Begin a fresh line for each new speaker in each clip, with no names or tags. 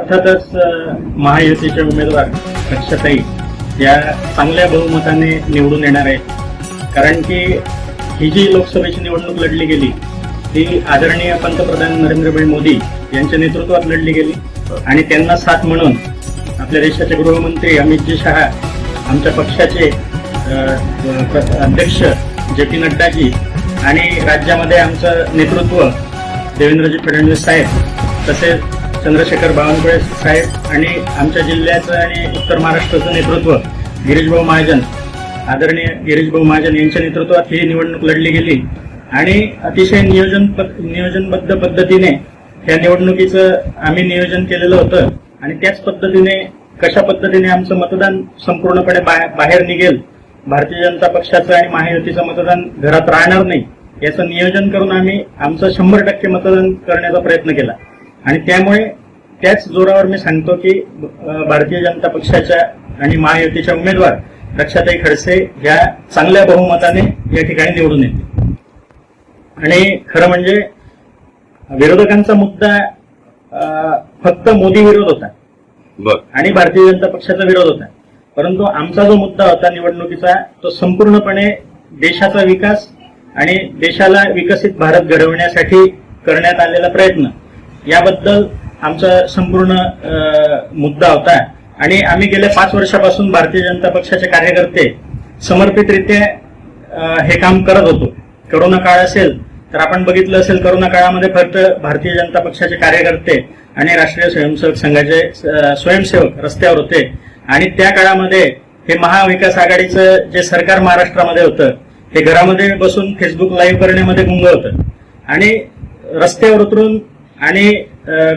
अर्थातच महायुतीच्या महायुतीचे उमेदवार अक्षताई या चांगल्या बहुमताने निवडून येणार आहेत. कारण की ही जी लोकसभेची निवडणूक लढली गेली ती आदरणीय पंतप्रधान नरेंद्रभाई मोदी यांच्या नेतृत्वात लढली गेली. आणि त्यांना साथ म्हणून आपल्या देशाचे गृहमंत्री अमितजी शहा आमच्या पक्षाचे अध्यक्ष जे पी नड्डाजी आणि राज्यामध्ये आमचं नेतृत्व देवेंद्रजी फडणवीस साहेब तसेच चंद्रशेखर बावनकुळे साहेब आणि आमच्या जिल्ह्याचं आणि उत्तर महाराष्ट्राचं नेतृत्व गिरीशभाऊ महाजन आदरणीय गिरीशभाऊ महाजन यांच्या नेतृत्वात ही निवडणूक लढली गेली. आणि अतिशय नियोजन नियोजनबद्ध पद्धतीने त्या निवडणुकीचं आम्ही नियोजन केलेलं होतं. आणि त्याच पद्धतीने कशा पद्धतीने आमचं मतदान संपूर्णपणे बाहे- बाहेर निघेल भारतीय जनता पक्षाचं आणि महायुतीचं मतदान घरात राहणार नाही याचं नियोजन करून आम्ही आमचं शंभर टक्के मतदान करण्याचा प्रयत्न केला. आणि त्यामुळे त्याच जोरावर मी सांगतो की भारतीय जनता पक्षाच्या आणि महायुतीच्या उमेदवार रक्षाताई खडसे या चांगल्या बहुमताने या ठिकाणी निवडून येतील. आणि खरं म्हणजे विरोधकांचा मुद्दा फक्त मोदी विरोध होता. आणि भारतीय जनता पक्षाचा विरोध होता. परंतु आमचा जो मुद्दा होता निवडणुकीचा तो संपूर्णपणे देशाचा विकास आणि देशाला विकसित भारत घडवण्यासाठी करण्यात आलेला प्रयत्न. याबद्दल आमचा संपूर्ण मुद्दा होता. आणि आम्ही गेल्या पाच वर्षापासून भारतीय जनता पक्षाचे कार्यकर्ते समर्पितरित्या हे काम करत होतो. करोना काळ असेल तर आपण बघितलं असेल करोना काळामध्ये फक्त भारतीय जनता पक्षाचे कार्यकर्ते आणि राष्ट्रीय स्वयंसेवक संघाचे स्वयंसेवक रस्त्यावर होते. आणि त्या काळामध्ये हे महाविकास आघाडीचं जे सरकार महाराष्ट्रामध्ये होतं हे घरामध्ये बसून फेसबुक लाईव्ह करण्यामध्ये गुंग होतं. आणि रस्त्यावर उतरून आणि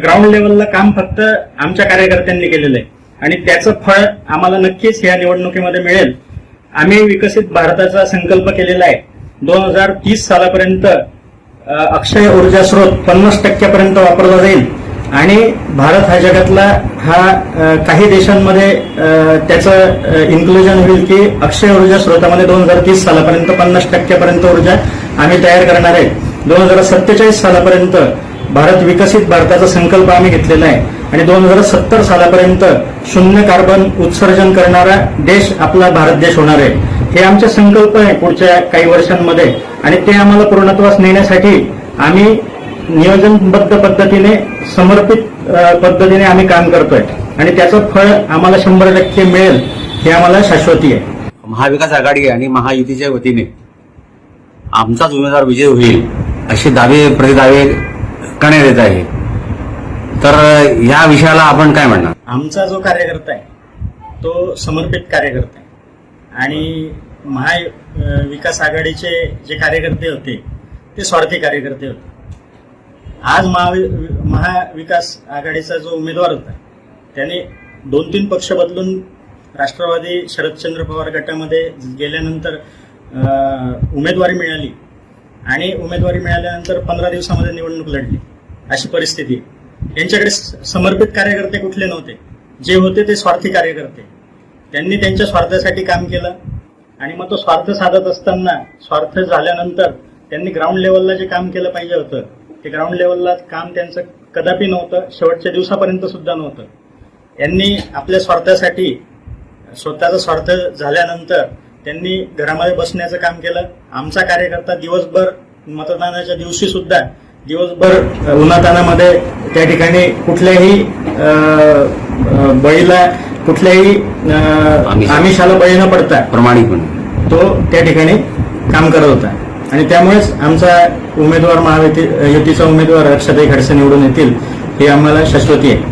ग्राउंड लेवलला काम फक्त आमच्या कार्यकर्त्यांनी केलेलं आहे. आणि त्याचं फळ आम्हाला नक्कीच या निवडणुकीमध्ये मिळेल. आम्ही विकसित भारताचा संकल्प केलेला आहे. दोन हजार तीस सालापर्यंत अक्षय ऊर्जा स्रोत पन्नास टक्क्यापर्यंत वापरला जाईल. आणि भारत हा जगातला हा काही देशांमध्ये त्याचं इन्क्लुजन होईल की अक्षय ऊर्जा स्रोतामध्ये दोन हजार तीस सालापर्यंत पन्नास टक्क्यापर्यंत ऊर्जा आम्ही तयार करणार आहे. दोन हजार सत्तेचाळीस सालापर्यंत भारत विकसित भारताचा संकल्प आम्ही घेतलेला आहे. आणि दोन हजार सत्तर सालापर्यंत शून्य कार्बन उत्सर्जन करणारा देश आपला भारत देश होणार आहे. हे आमचे संकल्प आहे पुढच्या काही वर्षांमध्ये. आणि ते आम्हाला पूर्णत्वास नेण्यासाठी आम्ही नियोजनबद्ध पद्धतीने समर्पित पद्धतीने आम्ही काम करतोय. आणि त्याचं फळ आम्हाला शंभर टक्के मिळेल हे आम्हाला शाश्वती आहे.
महाविकास आघाडी आणि महायुतीच्या वतीने आमचाच उमेदवार विजय होईल असे दावे प्रतिदावे करण्यात येत आहे. तर या विषयाला आपण काय म्हणणार?
आमचा जो कार्यकर्ता आहे तो समर्पित कार्यकर्ता आहे. आणि महाविकास आघाडीचे जे कार्यकर्ते होते ते स्वार्थी कार्यकर्ते होते. आज महावि महाविकास आघाडीचा जो उमेदवार होता त्याने दोन तीन पक्ष बदलून राष्ट्रवादी शरदचंद्र पवार गटामध्ये गेल्यानंतर उमेदवारी मिळाली. आणि उमेदवारी मिळाल्यानंतर पंधरा दिवसामध्ये निवडणूक लढली. अशी परिस्थिती. यांच्याकडे स- समर्पित कार्यकर्ते कुठले नव्हते. जे होते ते स्वार्थी कार्यकर्ते. त्यांनी त्यांच्या स्वार्थासाठी काम केलं. आणि मग तो स्वार्थ साधत असताना स्वार्थ झाल्यानंतर त्यांनी ग्राउंड लेवलला जे काम केलं पाहिजे होतं ते ग्राउंड लेवलला काम त्यांचं कदापि नव्हतं शेवटच्या दिवसापर्यंत सुद्धा नव्हतं. यांनी आपल्या स्वार्थासाठी स्वतःचा स्वार्थ झाल्यानंतर त्यांनी घरामध्ये बसण्याचं काम केलं. आमचा कार्यकर्ता दिवसभर मतदानाच्या दिवशी सुद्धा दिवसभर उन्हातानामध्ये त्या ठिकाणी कुठल्याही बळीला कुठल्याही. आमिषाला बळी न पडता
प्रामाणिकपणे
तो त्या ठिकाणी काम करत होता आणि त्यामुळेच आमचा उमेदवार महायुती युतीचा उमेदवार अक्षताई खडसे निवडून येतील हे आम्हाला शाश्वती आहे